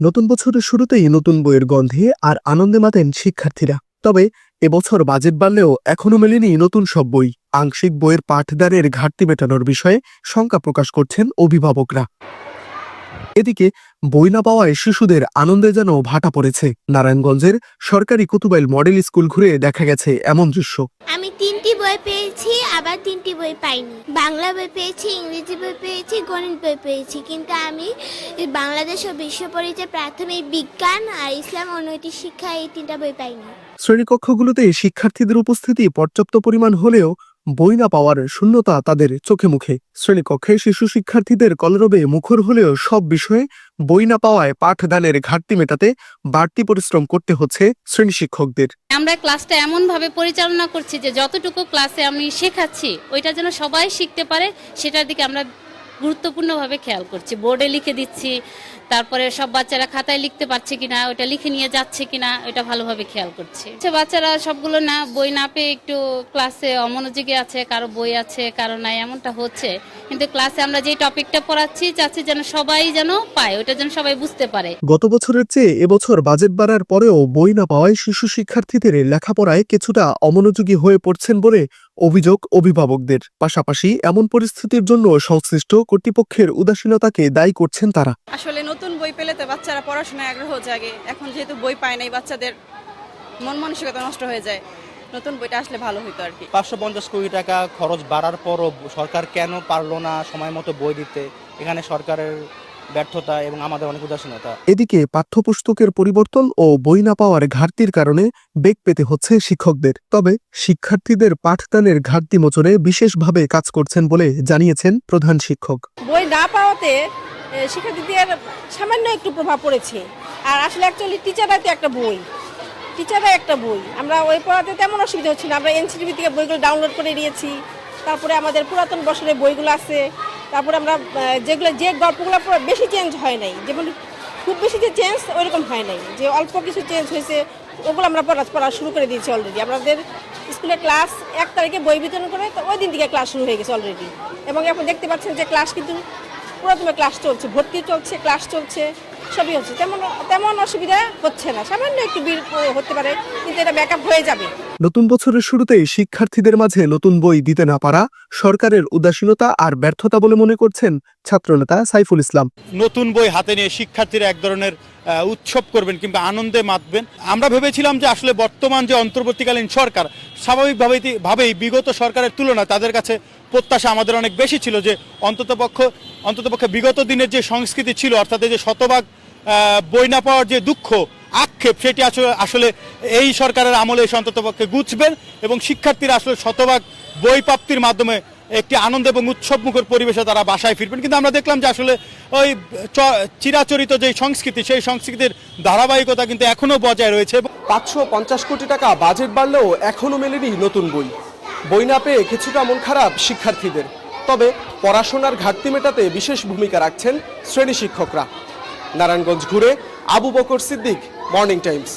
নতুন বছরের শুরুতেই নতুন বইয়ের গন্ধে আর আনন্দে মাতেন শিক্ষার্থীরা। তবে এবছর বাজেট বাড়লেও এখনও মেলেনি নতুন সব বই। আংশিক বইয়ের পাঠদারের ঘাটতি মেটানোর বিষয়ে শঙ্কা প্রকাশ করছেন অভিভাবকরা। এদিকে বই না পাওয়ায় শিশুদের আনন্দে যেন ভাটা পড়েছে। নারায়ণগঞ্জের সরকারি কুতুবাইল মডেল স্কুল ঘুরে দেখা গেছে এমন দৃশ্য। আমি তিনটি বই পেয়েছি, আবার তিনটি বই পাইনি। বাংলা বই পেয়েছি, ইংরেজি বই পেয়েছি, গণিত বই পেয়েছি। কিন্তু আমি বাংলাদেশ ও বিশ্ব পরিচয় প্রাথমিক বিজ্ঞান আর ইসলাম ও নৈতিক শিক্ষা এই তিনটা বই পাইনি। শ্রেণীকক্ষগুলোতে শিক্ষার্থীদের উপস্থিতি পর্যাপ্ত পরিমাণ হলেও বই না পাওয়ার শূন্যতা তাদের চোখে মুখে। শ্রেণীকক্ষে শিশু শিক্ষার্থীদের কলরবে মুখর হলেও সব বিষয়ে বই না পাওয়ায় পাঠদানের ঘাটতি মেটাতে বাড়তি পরিশ্রম করতে হচ্ছে শ্রেণি শিক্ষকদের। আমরা ক্লাসটা এমনভাবে পরিচালনা করছি যে যতটুকু ক্লাসে আমি শেখাচ্ছি, ওইটা যেন সবাই শিখতে পারে, সেটার দিকে আমরা গুরুত্বপূর্ণভাবে খেয়াল করছি। বোর্ডে লিখে দিচ্ছি, তারপরে সব বাচ্চারা খাতায় লিখতে পারছে কিনা, ওটা লিখে নিয়ে যাচ্ছে কিনা ওটা ভালোভাবে খেয়াল করছি। বাচ্চারা সবগুলো না, বই না পেয়ে একটু ক্লাসে অমনোযোগী আছে, কারও বই আছে, কারও নাই, এমনটা হচ্ছে। কিন্তু ক্লাসে আমরা যে টপিকটা পড়াচ্ছি, চাচ্ছি যেন সবাই যেন পায়, ওটা যেন সবাই বুঝতে পারে। গত বছরের চেয়ে এবছর বাজেট বাড়ার পরেও বই না পাওয়ায় শিশু শিক্ষার্থীদের লেখাপড়ায় কিছুটা অমনোযোগী হয়ে পড়ছেন বলে অভিযোগ অভিভাবকদের। পাশাপাশি এমন পরিস্থিতির জন্য সংশ্লিষ্ট কর্তৃপক্ষের উদাসীনতাকে দায়ী করছেন তারা। আসলে নতুন বই পেলে তো বাচ্চারা পড়াশোনায় আগ্রহ জাগে। এখন যেহেতু বই পায় নাই বাচ্চাদের মন মানসিকতা নষ্ট হয়ে যায়। নতুন বইটা আসলে ভালো হতো আর কি। পাঁচশো পঞ্চাশ কোটি টাকা খরচ বাড়ার পরও সরকার কেন পারল না সময় মতো বই দিতে? এখানে সরকারের ব্যর্থতা এবং আমাদের অনেক উদাসীনতা। এদিকে পাঠ্যপুস্তকের পরিবর্তন ও বই না পাওয়ার ঘাটতির কারণে বেগ পেতে হচ্ছে শিক্ষকদের। তবে শিক্ষার্থীদের পাঠদানের ঘাটতি মোচনে বিশেষভাবে কাজ করছেন বলে জানিয়েছেন প্রধান শিক্ষক। বই না পাওয়াতে শিক্ষার্থীদের সামান্য একটু প্রভাব পড়েছে। আর আসলে অ্যাকচুয়ালি টিচাররা তো একটা বই। টিচাররা একটা বই। আমরা ওই পড়াতে তেমন অসুবিধা হচ্ছে না। আমরা এনসিটিভি থেকে বইগুলো ডাউনলোড করে নিয়েছি। তারপরে আমাদের পুরাতন বছরের বইগুলো আছে। তারপরে আমরা যেগুলো, যে গল্পগুলো বেশি চেঞ্জ হয় নাই, যেমন খুব বেশি যে চেঞ্জ ওইরকম হয় নাই, যে অল্প কিছু চেঞ্জ হয়েছে, ওগুলো আমরা পড়া পড়া শুরু করে দিয়েছি অলরেডি আমাদের স্কুলে ক্লাস এক তারিখে বই বিতরণ করে, তো ওই দিন থেকে ক্লাস শুরু হয়ে গেছে অলরেডি এবং এখন দেখতে পাচ্ছেন যে ক্লাস কিন্তু পুরোদমে ক্লাস চলছে ভর্তি চলছে ক্লাস চলছে সবই হচ্ছে। তেমন তেমন অসুবিধা হচ্ছে না। সামান্য একটু বিল হতে পারে কিন্তু এটা ব্যাকআপ হয়ে যাবে। নতুন বছরের শুরুতেই শিক্ষার্থীদের মাঝে নতুন বই দিতে না পারা সরকারের উদাসীনতা আর ব্যর্থতা বলে মনে করছেন ছাত্রনেতা সাইফুল ইসলাম। নতুন বই হাতে নিয়ে শিক্ষার্থীরা এক ধরনের আহ, উৎসব করবেন কিংবা আনন্দে মাতবেন। আমরা ভেবেছিলাম যে আসলে বর্তমান যে অন্তর্বর্তীকালীন সরকার স্বাভাবিকভাবেই ভাবেই বিগত সরকারের তুলনায় তাদের কাছে প্রত্যাশা আমাদের অনেক বেশি ছিল যে অন্ততপক্ষ, অন্ততপক্ষে বিগত দিনের যে সংস্কৃতি ছিল, অর্থাৎ যে শতভাগ বই না পাওয়ার যে দুঃখ, আক্ষেপ, সেটি আসলে আসলে এই সরকারের আমলে অন্ততপক্ষে গুছবেন এবং শিক্ষার্থীরা আসলে শতভাগ বই প্রাপ্তির মাধ্যমে একটি আনন্দ এবং উৎসব মুখর পরিবেশে তারা বাসায় ফিরবেন। কিন্তু আমরা দেখলাম যে আসলে ওই চিরাচরিত যে সংস্কৃতি, সেই সংস্কৃতির ধারাবাহিকতা কিন্তু এখনও বজায় রয়েছে পাঁচশো পঞ্চাশ কোটি টাকা বাজেট বাড়লেও এখনও মেলেনি নতুন বই। বই না পেয়ে কিছুটা মন খারাপ শিক্ষার্থীদের। তবে পড়াশোনার ঘাটতি মেটাতে বিশেষ ভূমিকা রাখছেন শ্রেণি শিক্ষকরা। নারায়ণগঞ্জ ঘুরে আবু বকর সিদ্দিক মর্নিং টাইমস